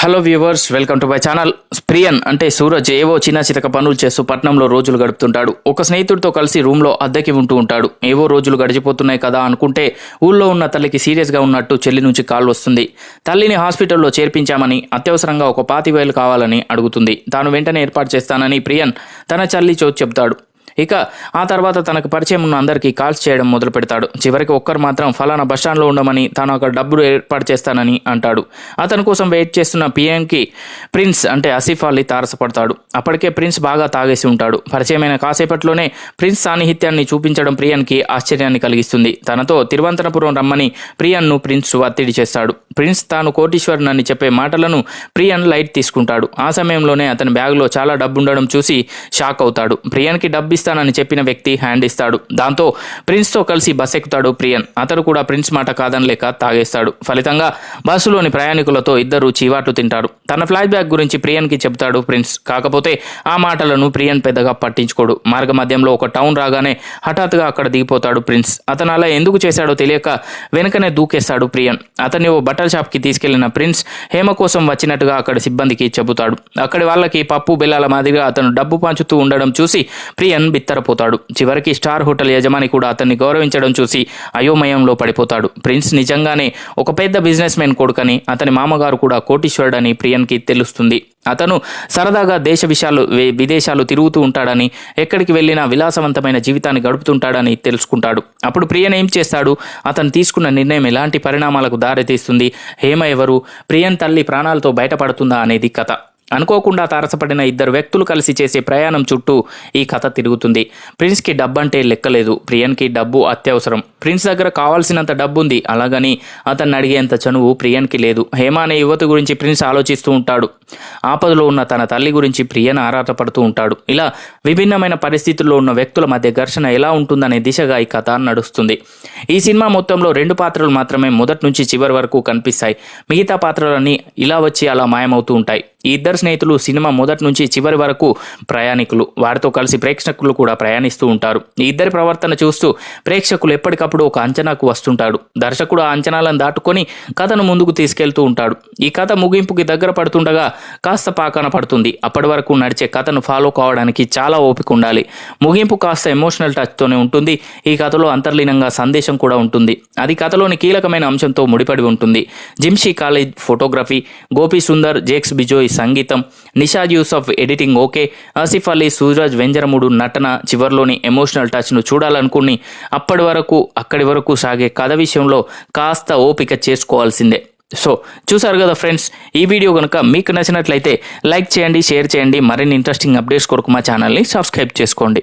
Hello viewers welcome to my channel Priyan అంటే సూరజ్ ఏవో చిన్న చితక పనులు చేస్తూ పట్నంలో రోజులు గడుపుతుంటాడు. ఒక స్నేహితుడితో కలిసి రూమ్లో అద్దెకి ఉంటూ ఉంటాడు. ఏవో రోజులు గడిచిపోతున్నాయి కదా అనుకుంటే ఊళ్ళో ఉన్న తల్లికి సీరియస్గా ఉన్నట్టు చెల్లి నుంచి కాల్ వస్తుంది. తల్లిని హాస్పిటల్లో చేర్పించామని అత్యవసరంగా ఒక పాతి వేలు కావాలని అడుగుతుంది. తాను వెంటనే ఏర్పాటు చేస్తానని ప్రియన్ తన చల్లి చోటు చెప్తాడు ఇక ఆ తర్వాత తనకు పరిచయం ఉన్న అందరికీ కాల్స్ చేయడం మొదలు పెడతాడు. చివరికి ఒక్కరు మాత్రం ఫలానా బస్టాండ్లో ఉండమని తాను అక్కడ డబ్బులు ఏర్పాటు చేస్తానని అంటాడు. అతని కోసం వెయిట్ చేస్తున్న పిఎంకి ప్రిన్స్ అంటే ఆసిఫ్ అలీ తారసపడతాడు. అప్పటికే ప్రిన్స్ బాగా తాగేసి ఉంటాడు. పరిచయమైన కాసేపట్లోనే ప్రిన్స్ సాన్నిహిత్యాన్ని చూపించడం ప్రియన్కి ఆశ్చర్యాన్ని కలిగిస్తుంది. తనతో తిరువంతనపురం రమ్మని ప్రియన్ను ప్రిన్స్ ఒత్తిడి చేస్తాడు. ప్రిన్స్ తాను కోటీశ్వరుని అని చెప్పే మాటలను ప్రియన్ లైట్ తీసుకుంటాడు. ఆ సమయంలోనే అతని బ్యాగ్లో చాలా డబ్బు ఉండడం చూసి షాక్ అవుతాడు. ప్రియన్కి డబ్బు ఇస్తానని చెప్పిన వ్యక్తి హ్యాండ్ ఇస్తాడు. దాంతో ప్రిన్స్తో కలిసి బస్ ఎక్కుతాడు ప్రియన్. అతడు కూడా ప్రిన్స్ మాట కాదనలేక తాగేస్తాడు. ఫలితంగా బస్సులోని ప్రయాణికులతో ఇద్దరు చీవాట్లు తింటారు. తన ఫ్లాష్ బ్యాక్ గురించి ప్రియన్కి చెబుతాడు ప్రిన్స్. కాకపోతే ఆ మాటలను ప్రియన్ పెద్దగా పట్టించుకోడు. మార్గ మధ్యంలో ఒక టౌన్ రాగానే హఠాత్తుగా అక్కడ దిగిపోతాడు ప్రిన్స్. అతను అలా ఎందుకు చేశాడో తెలియక వెనుకనే దూకేస్తాడు ప్రియన్. అతన్ని ఓ బట్టల షాప్కి తీసుకెళ్ళిన ప్రిన్స్ హేమ కోసం వచ్చినట్టుగా అక్కడ సిబ్బందికి చెబుతాడు. అక్కడి వాళ్ళకి పప్పు బెల్లాల మాదిరిగా అతను డబ్బు పంచుతూ ఉండడం చూసి ప్రియన్ బిత్తరపోతాడు. చివరికి స్టార్ హోటల్ యజమాని కూడా అతన్ని గౌరవించడం చూసి అయోమయంలో పడిపోతాడు. ప్రిన్స్ నిజంగానే ఒక పెద్ద బిజినెస్ మెన్ కొడుకని అతని మామగారు కూడా కోటీశ్వరుడని ప్రియన్కి తెలుస్తుంది. అతను సరదాగా దేశ విషయాలు విదేశాలు తిరుగుతూ ఉంటాడని ఎక్కడికి వెళ్ళినా విలాసవంతమైన జీవితాన్ని గడుపుతుంటాడని తెలుసుకుంటాడు. అప్పుడు ప్రియన్ ఏం చేస్తాడు? అతను తీసుకున్న నిర్ణయం ఎలాంటి పరిణామాలకు దారితీస్తుంది? హేమ ఎవరు? ప్రియన్ తల్లి ప్రాణాలతో బయటపడుతుందా అనేది కథ. అనుకోకుండా తారసపడిన ఇద్దరు వ్యక్తులు కలిసి చేసే ప్రయాణం చుట్టూ ఈ కథ తిరుగుతుంది. ప్రిన్స్కి డబ్బు అంటే లెక్కలేదు. ప్రియన్కి డబ్బు అత్యవసరం. ప్రిన్స్ దగ్గర కావాల్సినంత డబ్బు ఉంది అలాగని అతన్ని అడిగేంత చనువు ప్రియన్కి లేదు. హేమ అనే యువతి గురించి ప్రిన్స్ ఆలోచిస్తూ ఉంటాడు. ఆపదలో ఉన్న తన తల్లి గురించి ప్రియన్ ఆరాటపడుతూ ఉంటాడు. ఇలా విభిన్నమైన పరిస్థితుల్లో ఉన్న వ్యక్తుల మధ్య ఘర్షణ ఎలా ఉంటుందనే దిశగా ఈ కథ నడుస్తుంది. ఈ సినిమా మొత్తంలో రెండు పాత్రలు మాత్రమే మొదటి నుంచి చివరి వరకు కనిపిస్తాయి. మిగతా పాత్రలన్నీ ఇలా వచ్చి అలా మాయమవుతూ ఉంటాయి. ఈ ఇద్దరు స్నేహితులు సినిమా మొదటి నుంచి చివరి వరకు ప్రయాణికులు. వారితో కలిసి ప్రేక్షకులు కూడా ప్రయాణిస్తూ ఉంటారు. ఈ ఇద్దరి ప్రవర్తన చూస్తూ ప్రేక్షకులు ఎప్పటికప్పుడు ఒక అంచనాకు వస్తుంటాడు. దర్శకుడు ఆ అంచనాలను దాటుకొని కథను ముందుకు తీసుకెళ్తూ ఉంటాడు. ఈ కథ ముగింపుకి దగ్గర పడుతుండగా కాస్త పాకాన పడుతుంది. అప్పటి వరకు నడిచే కథను ఫాలో కావడానికి చాలా ఓపిక ఉండాలి. ముగింపు కాస్త ఎమోషనల్ టచ్తోనే ఉంటుంది. ఈ కథలో అంతర్లీనంగా సందేశం కూడా ఉంటుంది. అది కథలోని కీలకమైన అంశంతో ముడిపడి ఉంటుంది. జిమ్షీ కాలేజ్ ఫోటోగ్రఫీ గోపి సుందర్ జేక్స్ బిజోయ్ సంగీతం. Nishad Yusuf editing okay. Asif Ali Suraj Venjaramoodu నటన చివర్లోని ఎమోషనల్ టచ్ను చూడాలనుకుని అప్పటి వరకు అక్కడి వరకు సాగే కథ విషయంలో కాస్త ఓపిక చేసుకోవాల్సిందే. సో చూసారు కదా ఫ్రెండ్స్ ఈ వీడియో కనుక మీకు నచ్చినట్లయితే లైక్ చేయండి షేర్ చేయండి. మరిన్ని ఇంట్రెస్టింగ్ అప్డేట్స్ కొరకు మా ఛానల్ని సబ్స్క్రైబ్ చేసుకోండి.